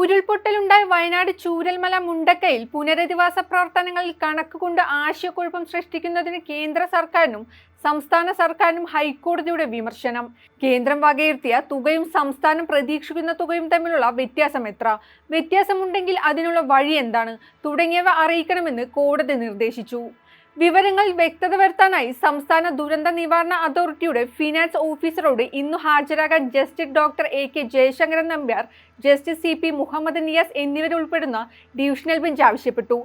ഉരുൾപൊട്ടലുണ്ടായ വയനാട് ചൂരൽമല മുണ്ടക്കയിൽ പുനരധിവാസ പ്രവർത്തനങ്ങളിൽ കണക്കുകൊണ്ട് ആശയക്കുഴപ്പം സൃഷ്ടിക്കുന്നതിന് കേന്ദ്ര സർക്കാരിനും സംസ്ഥാന സർക്കാരിനും ഹൈക്കോടതിയുടെ വിമർശനം. കേന്ദ്രം വകയിരുത്തിയ തുകയും സംസ്ഥാനം പ്രതീക്ഷിക്കുന്ന തുകയും തമ്മിലുള്ള വ്യത്യാസം എത്ര? വ്യത്യാസമുണ്ടെങ്കിൽ അതിനുള്ള വഴി എന്താണ്? തുടങ്ങിയവ അറിയിക്കണമെന്ന് കോടതി നിർദ്ദേശിച്ചു. വിവരങ്ങൾ വ്യക്തത വരുത്താനായി സംസ്ഥാന ദുരന്ത നിവാരണ അതോറിറ്റിയുടെ ഫിനാൻസ് ഓഫീസറോട് ഇന്നു ഹാജരാകാൻ justice doctor A K Jayashankaran Nambiar justice C P Muhammad Niyas എന്നിവരുൾപ്പെടുന്ന divisional bench ആവശ്യപ്പെട്ടു.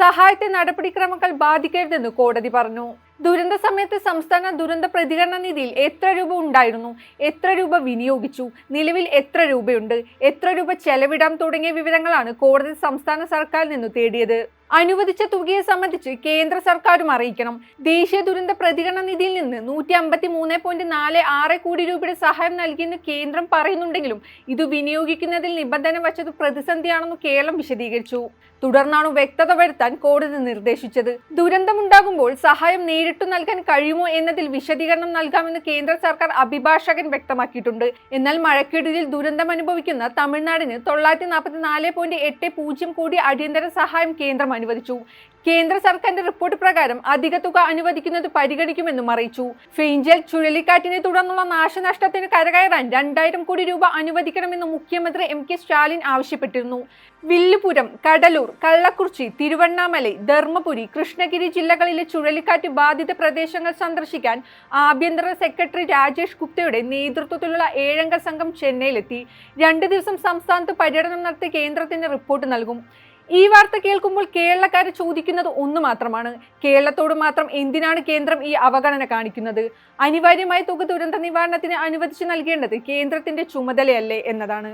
സഹായത്തെ നടപടിക്രമങ്ങൾ ബാധിക്കരുതെന്ന് കോടതി പറഞ്ഞു. ദുരന്ത സമയത്ത് സംസ്ഥാന ദുരന്ത പ്രതികരണ നിധിയിൽ എത്ര രൂപ ഉണ്ടായിരുന്നു? എത്ര രൂപ വിനിയോഗിച്ചു? നിലവിൽ എത്ര രൂപയുണ്ട്? എത്ര രൂപ ചെലവിടാം തുടങ്ങിയ വിവരങ്ങളാണ് കോടതി സംസ്ഥാന സർക്കാരിൽ നിന്ന് തേടിയത്. അനുവദിച്ച തുകയെ സംബന്ധിച്ച് കേന്ദ്ര സർക്കാരും അറിയിക്കണം. ദേശീയ ദുരന്ത പ്രതികരണ നിധിയിൽ നിന്ന് നൂറ്റി അമ്പത്തി മൂന്ന് പോയിന്റ് നാല് ആറ് കോടി രൂപയുടെ സഹായം നൽകിയെന്ന് കേന്ദ്രം പറയുന്നുണ്ടെങ്കിലും ഇത് വിനിയോഗിക്കുന്നതിൽ നിബന്ധന വച്ചത് പ്രതിസന്ധിയാണെന്ന് കേരളം വിശദീകരിച്ചു. തുടർന്നാണ് വ്യക്തത വരുത്താൻ കോടതി നിർദ്ദേശിച്ചത്. ദുരന്തമുണ്ടാകുമ്പോൾ സഹായം നേരിട്ട് നൽകാൻ കഴിയുമോ എന്നതിൽ വിശദീകരണം നൽകാമെന്ന് കേന്ദ്ര സർക്കാർ അഭിഭാഷകൻ വ്യക്തമാക്കിയിട്ടുണ്ട്. എന്നാൽ മഴക്കെടുതിയിൽ ദുരന്തം അനുഭവിക്കുന്ന തമിഴ്നാടിന് തൊള്ളായിരത്തി നാൽപ്പത്തി നാല് പോയിന്റ് എട്ട് പൂജ്യം കോടി അടിയന്തര സഹായം കേന്ദ്രം അനുവദിച്ചു. കേന്ദ്ര സർക്കാരിന്റെ റിപ്പോർട്ട് പ്രകാരം അധിക തുക അനുവദിക്കുന്നത് പരിഗണിക്കുമെന്നും അറിയിച്ചു. ഫെയ്ഞ്ചൽ ചുഴലിക്കാറ്റിനെ തുടർന്നുള്ള നാശനഷ്ടത്തിന് കരകയറാൻ രണ്ടായിരം കോടി രൂപ അനുവദിക്കണമെന്ന് മുഖ്യമന്ത്രി എം കെ സ്റ്റാലിൻ ആവശ്യപ്പെട്ടിരുന്നു. വില്ലുപുരം കടലൂർ കള്ളക്കുറിച്ചി തിരുവണ്ണാമലൈ ധർമ്മപുരി കൃഷ്ണഗിരി ജില്ലകളിലെ ചുഴലിക്കാറ്റ് ബാധിത പ്രദേശങ്ങൾ സന്ദർശിക്കാൻ ആഭ്യന്തര സെക്രട്ടറി രാജേഷ് ഗുപ്തയുടെ നേതൃത്വത്തിലുള്ള ഏഴംഗ സംഘം ചെന്നൈയിലെത്തി. രണ്ട് ദിവസം സംസ്ഥാനത്ത് പര്യടനം നടത്തി കേന്ദ്രത്തിന് റിപ്പോർട്ട് നൽകും. ഈ വാർത്ത കേൾക്കുമ്പോൾ കേരളക്കാർ ചോദിക്കുന്നത് ഒന്ന് മാത്രമാണ്. കേരളത്തോട് മാത്രം എന്തിനാണ് കേന്ദ്രം ഈ അവഗണന കാണിക്കുന്നത്? അനിവാര്യമായ തുക ദുരന്ത നിവാരണത്തിന് അനുവദിച്ചു നൽകേണ്ടത് കേന്ദ്രത്തിന്റെ ചുമതലയല്ലേ എന്നതാണ്.